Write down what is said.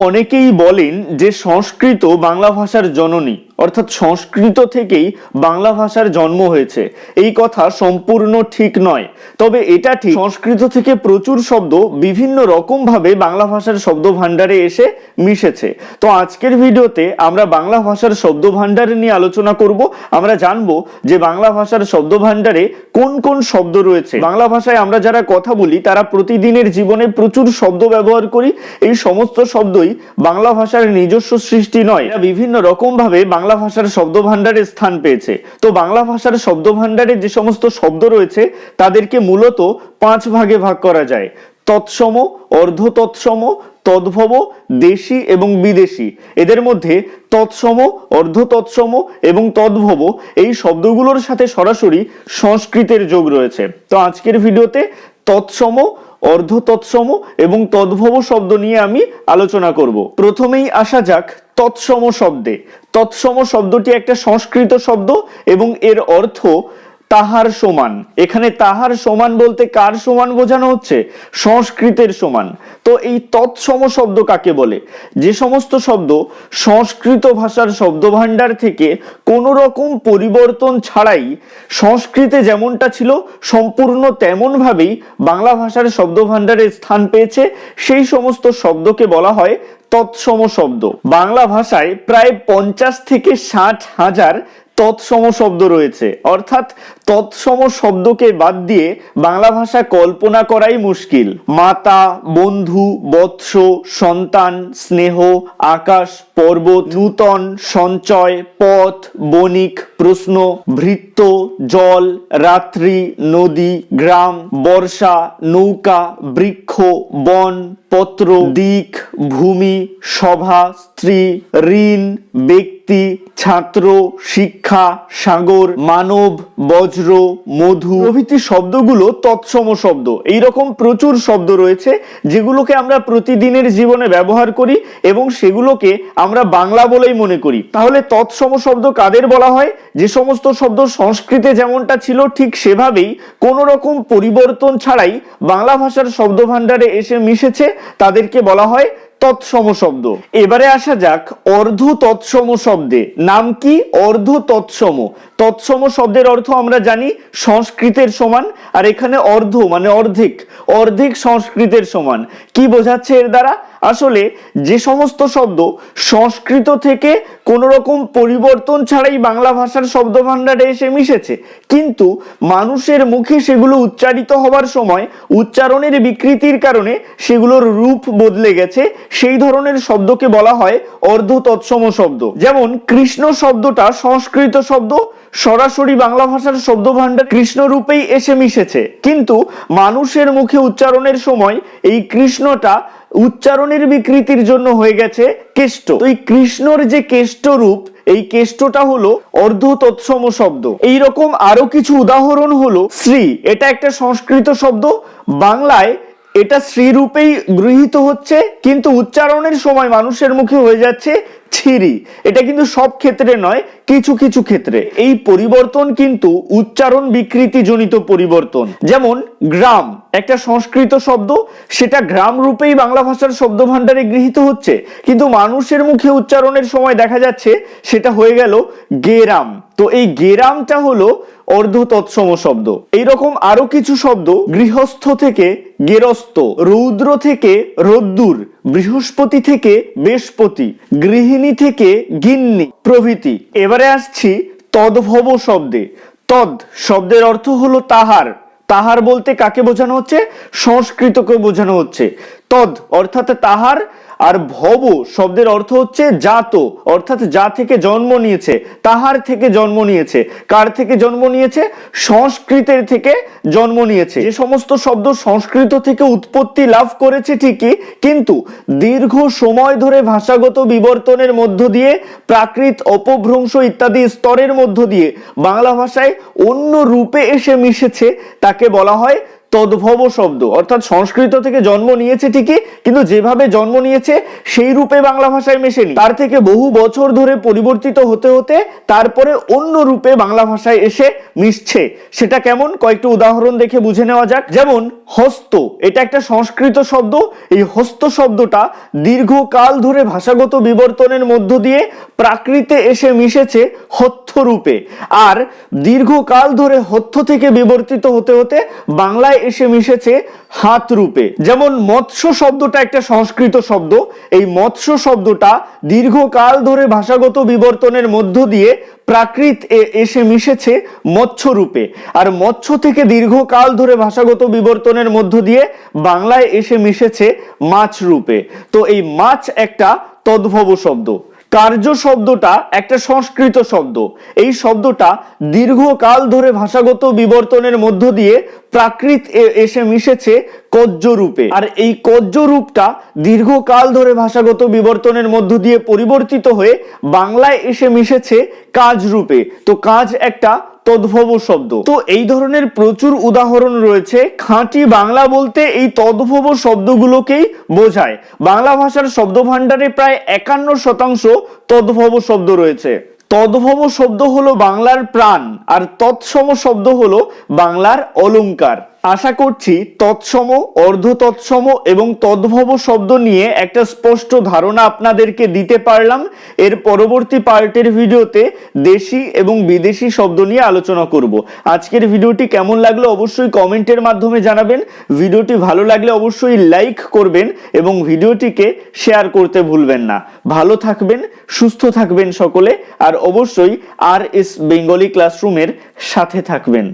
অনেকেই বলেন যে সংস্কৃত বাংলা ভাষার জননী। অর্থাৎ সংস্কৃত থেকেই বাংলা ভাষার জন্ম হয়েছে। এই কথা সম্পূর্ণ ঠিক নয়। তবে এটা ঠিক, সংস্কৃত থেকে প্রচুর শব্দ বিভিন্ন রকম ভাবে বাংলা ভাষার শব্দ ভাণ্ডারে এসে মিশেছে। তো আজকের ভিডিওতে আমরা বাংলা ভাষার শব্দ ভাণ্ডার নিয়ে আলোচনা করব। আমরা জানব যে বাংলা ভাষার শব্দ ভাণ্ডারে কোন কোন শব্দ রয়েছে। বাংলা ভাষায় আমরা যারা কথা বলি, তারা প্রতিদিনের জীবনে প্রচুর শব্দ ব্যবহার করি। এই সমস্ত শব্দই বাংলা ভাষার নিজস্ব সৃষ্টি নয়। বিভিন্ন রকম ভাবে বাংলা ভাষার শব্দ ভাণ্ডারে স্থান পেয়েছে। তো বাংলা ভাষার শব্দ ভাণ্ডারে যে সমস্ত শব্দ রয়েছে, তাদেরকে মূলত পাঁচ ভাগে ভাগ করা যায়। তৎসম অর্ধ তৎসম তদ্ভব, দেশি এবং বিদেশি। এদের মধ্যে তৎসম অর্ধ তৎসম এবং তদ্ভব এই শব্দগুলোর সাথে সরাসরি সংস্কৃতের যোগ রয়েছে। তো আজকের ভিডিওতে তৎসম অর্ধ তৎসম এবং তদ্ভব শব্দ নিয়ে আমি আলোচনা করব। প্রথমেই আসা যাক তৎসম শব্দে। তৎসম শব্দটি একটা সংস্কৃত শব্দ এবং এর অর্থ তাহার সমান। এখানে তাহার সমান বলতে কার সমান বোঝানো হচ্ছে? সংস্কৃতের সমান। তো এই তৎসম শব্দ কাকে বলে? যে সমস্ত শব্দ সংস্কৃত ভাষার শব্দভাণ্ডার থেকে কোনো রকম পরিবর্তন ছাড়াই সংস্কৃতে যেমনটা ছিল, সম্পূর্ণ তেমনভাবেই বাংলা ভাষার শব্দভাণ্ডারে স্থান পেয়েছে। সেই সমস্ত শব্দকে বলা হয় তৎসম শব্দ। বাংলা ভাষায় প্রায় পঞ্চাশ থেকে ষাট হাজার তৎসম শব্দ রয়েছে। অর্থাৎ তৎসম শব্দকে বাদ দিয়ে বাংলা ভাষা কল্পনা করাই মুশকিল। মাতা, বন্ধু, বৎস, সন্তান, স্নেহ, আকাশ, পর্বত, নূতন, সঞ্চয়, পথ, বণিক, প্রশ্ন, ভৃত্য, জল, রাত্রি, নদী, গ্রাম, বর্ষা, নৌকা, বৃক্ষ, বন, পত্র, দিক, ভূমি, সভা, স্ত্রী, ঋণ, ব্যক্তি ছাত্র, শিক্ষা, সাগর, মানব, বজ্র, মধু প্রভৃতি শব্দগুলো তৎসম শব্দ। এই রকম প্রচুর শব্দ রয়েছে যেগুলোকে আমরা প্রতিদিনের জীবনে ব্যবহার করি এবং সেগুলোকে আমরা বাংলা বলেই মনে করি। তাহলে তৎসম শব্দ কাদের বলা হয়? যে সমস্ত শব্দ সংস্কৃতে যেমনটা ছিল, ঠিক সেভাবেই কোনো রকম পরিবর্তন ছাড়াই বাংলা ভাষার শব্দ ভাণ্ডারে এসে মিশেছে। তাদেরকে বলা হয় তৎসম শব্দ এবারে আসা যাক অর্ধ তৎসম শব্দে নাম কি? অর্ধ তৎসম তৎসম শব্দের অর্থ আমরা জানি সংস্কৃতের সমান, আর এখানে অর্ধ মানে অর্ধেক। অর্ধেক সংস্কৃতের সমান। কি বোঝাচ্ছে এর দ্বারা? আসলে যে সমস্ত শব্দ সংস্কৃত থেকে কোন রকম পরিবর্তন ছাড়াই বাংলা ভাষার শব্দ ভাণ্ডারে এসে মিশেছে, কিন্তু মানুষের মুখে সেগুলো উচ্চারিত হবার সময় উচ্চারণের বিকৃতির কারণে সেগুলোর রূপ বদলে গেছে। সেই ধরনের শব্দকে বলা হয় অর্ধ তৎসম শব্দ। যেমন কৃষ্ণ শব্দটা সংস্কৃত শব্দ সরাসরি বাংলা ভাষার শব্দ ভাণ্ডার কৃষ্ণ রূপেই এসে মিশেছে। কিন্তু মানুষের মুখে উচ্চারণের সময় এই কৃষ্ণটা উচ্চারণের বিকৃতির জন্য হয়ে গেছে কেষ্ট। এই কৃষ্ণর যে কেষ্ট রূপ এই কেষ্টটা হলো অর্ধ তৎসম শব্দ। এই রকম আরও কিছু উদাহরণ হলো শ্রী। এটা একটা সংস্কৃত শব্দ। বাংলায় এটা শ্রীরূপেই গৃহীত হচ্ছে, কিন্তু উচ্চারণের সময় মানুষের মুখে হয়ে যাচ্ছে ছিরি এটা কিন্তু সব ক্ষেত্রে নয়, কিছু কিছু ক্ষেত্রে। এই পরিবর্তন কিন্তু উচ্চারণ বিকৃতি জনিত পরিবর্তন। যেমন গ্রাম। একটা সংস্কৃত শব্দ, সেটা গ্রাম রূপেই বাংলা ভাষার শব্দ ভাণ্ডারে গৃহীত হচ্ছে। কিন্তু মানুষের মুখে উচ্চারণের সময় দেখা যাচ্ছে সেটা হয়ে গেল গেরাম। তো এই গেরামটা হলো অর্ধ তৎসম শব্দ। এইরকম আরও কিছু শব্দ গৃহস্থ থেকে গেরস্থ রৌদ্র থেকে রোদ্দুর, বৃহস্পতি থেকে বৃহস্পতি, গৃহিণী থেকে গিন্নি প্রভৃতি। এবারে আসছি তদ্ভব শব্দে। তদ শব্দের অর্থ হলো তাহার। তাহার বলতে কাকে বোঝানো হচ্ছে? সংস্কৃতকে বোঝানো হচ্ছে। তদ অর্থাৎ তাহার আর ভব শব্দের অর্থ হচ্ছে জাত, অর্থাৎ যা থেকে জন্ম নিয়েছে, তাহার থেকে জন্ম নিয়েছে। কার থেকে জন্ম নিয়েছে? সংস্কৃতের থেকে জন্ম নিয়েছে। যে সমস্ত শব্দ সংস্কৃত থেকে উৎপত্তি লাভ করেছে ঠিকই, কিন্তু দীর্ঘ সময় ধরে ভাষাগত বিবর্তনের মধ্য দিয়ে, প্রাকৃত অপভ্রংশ ইত্যাদি স্তরের মধ্য দিয়ে বাংলা ভাষায় অন্য রূপে এসে মিশেছে, তাকে বলা হয় তদ্ভব শব্দ। অর্থাৎ সংস্কৃত থেকে জন্ম নিয়েছে ঠিকই, কিন্তু যেভাবে জন্ম নিয়েছে সেই রূপে বাংলা ভাষায় মেশেনি। তার থেকে বহু বছর ধরে পরিবর্তিত হতে হতে তারপরে অন্য রূপে বাংলা ভাষায় এসে মিশছে। সেটা কেমন? কয়েকটি উদাহরণ দেখে বুঝে নেওয়া যাক। যেমন, হস্ত। এটা একটা সংস্কৃত শব্দ। এই হস্ত শব্দটা দীর্ঘকাল ধরে ভাষাগত বিবর্তনের মধ্য দিয়ে প্রাকৃতে এসে মিশেছে হত্থ রূপে। আর দীর্ঘকাল ধরে হত্থ থেকে বিবর্তিত হতে হতে বাংলায় এসে মিশেছে হাত রূপে। যেমন মৎস্য শব্দটা একটা সংস্কৃত শব্দ, এই মৎস্য শব্দটা দীর্ঘকাল ধরে ভাষাগত বিবর্তনের মধ্য দিয়ে প্রাকৃত এসে মিশেছে মৎস্য রূপে। আর মৎস্য থেকে দীর্ঘকাল ধরে ভাষাগত বিবর্তনের মধ্য দিয়ে বাংলায় এসে মিশেছে মাছ রূপে। তো এই মাছ একটা তদ্ভব শব্দ। কার্য শব্দটা একটা সংস্কৃত শব্দ। এই শব্দটা দীর্ঘকাল ধরে ভাষাগত বিবর্তনের মধ্য দিয়ে প্রাকৃত এসে মিশেছে কজ্জ রূপে আর এই কজ্জ রূপটা দীর্ঘকাল ধরে ভাষাগত বিবর্তনের মধ্য দিয়ে পরিবর্তিত হয়ে বাংলায় এসে মিশেছে কাজ রূপে তো কাজ একটা তদ্ভব শব্দ। তো এই ধরনের প্রচুর উদাহরণ রয়েছে। খাঁটি বাংলা বলতে এই তদ্ভব শব্দগুলোকেই বোঝায়। বাংলা ভাষার শব্দ ভাণ্ডারে প্রায় একান্ন শতাংশ তদ্ভব শব্দ রয়েছে। তদ্ভব শব্দ হলো বাংলার প্রাণ, আর তৎসম শব্দ হলো বাংলার অলংকার। আশা করছি তৎসম অর্ধ তৎসম এবং তদ্ভব শব্দ নিয়ে একটা স্পষ্ট ধারণা আপনাদেরকে দিতে পারলাম। এর পরবর্তী পার্টের ভিডিওতে দেশি এবং বিদেশি শব্দ নিয়ে আলোচনা করব। আজকের ভিডিওটি কেমন লাগল অবশ্যই কমেন্টের মাধ্যমে জানাবেন। ভিডিওটি ভালো লাগলে অবশ্যই লাইক করবেন এবং ভিডিওটিকে শেয়ার করতে ভুলবেন না। ভালো থাকবেন, সুস্থ থাকবেন সকলে, আর অবশ্যই আর এস বেঙ্গলি ক্লাসরুমের সাথে থাকবেন।